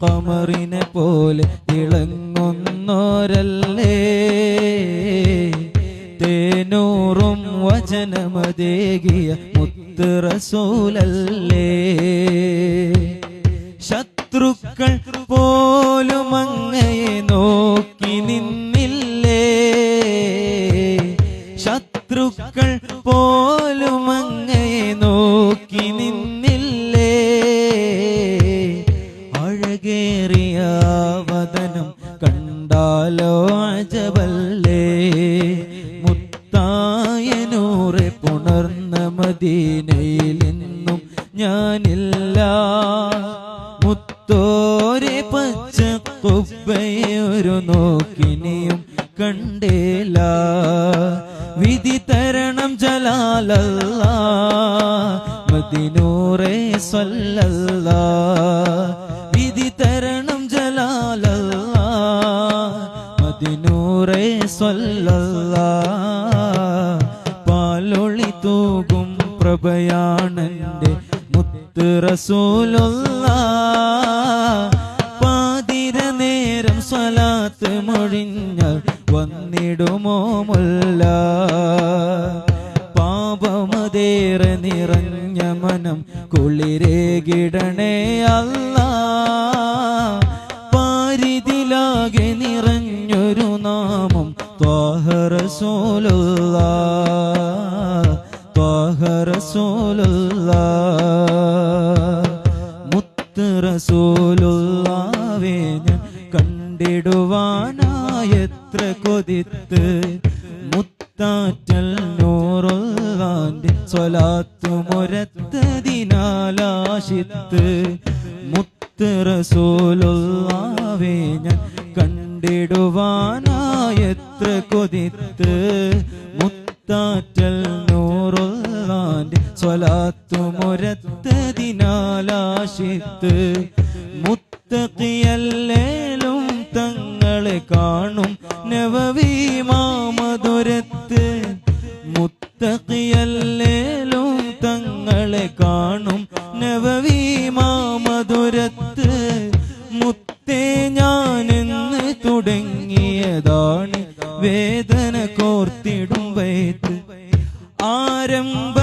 കമറിനെ പോലെ തിളങ്ങുന്നോരല്ലേ? തേനൂറും വചനമതേകിയ മുത്ത് റസൂലല്ലേ ശത്രുക്കൾ പോലും അങ്ങയെ നോക്കി നിന്നില്ലേ? ശത്രുക്കൾ വദനം കണ്ടാലോ അജവല്ലേ മുത്തായനൂറെ പുണർന്ന മദീനയിൽ നിന്നും ഞാനില്ല. മുത്തോരെ പച്ച കുബ്ബയൊരു നോക്കിനിയും കണ്ടേല. വിധി തരണം ജലാലല്ല മദിനൂറെ സ്വല്ലല്ല. വിധി തരണം മദിനൂറെ സ്വല്ല പാലൊളി തൂകും പ്രഭയാണെന്റെ മുത്ത് റസൂലുള്ള പാതിര നേരം സ്വലാത്ത് മൊഴിഞ്ഞ വന്നിടുമോ മുല്ല പാപമതേറെ നിറഞ്ഞ മനം കുളിരേകിടണേ അല്ല ത്വാഹറസൂലുള്ള ത്വാഹറസൂലുള്ള മുത്ത് റസൂലുള്ളാവേ ഞാൻ കണ്ടിടുവാനായെത്ര കൊതിത്ത്. മുത്താറ്റൽ നൂറുള്ളാന്റെ സ്വലാത്തുമൊരത്തതിനാലാശിത്ത് മുത്ത് റസൂലുള്ളാവേ ഞാൻ കണ്ടിടുവാനായെത്ര കൊതിത്ത്. മുത്താറ്റൽ നൂറുള്ളാന്റെ സ്വലാത്തുമൊരത്തതിനാലാശിത്ത്. മുത്തക്കിയല്ലേലും തങ്ങളെ കാണും നവവി മാമധുരത്ത് മുത്തക്കിയല്ലേലും തങ്ങളെ കാണും നവവി മാമധുരത്ത് മുത്തേ ഞാനെന്ന് തുടങ്ങിയതാണ് വേദന കോർത്തിടും വയത്ത് ആരംഭ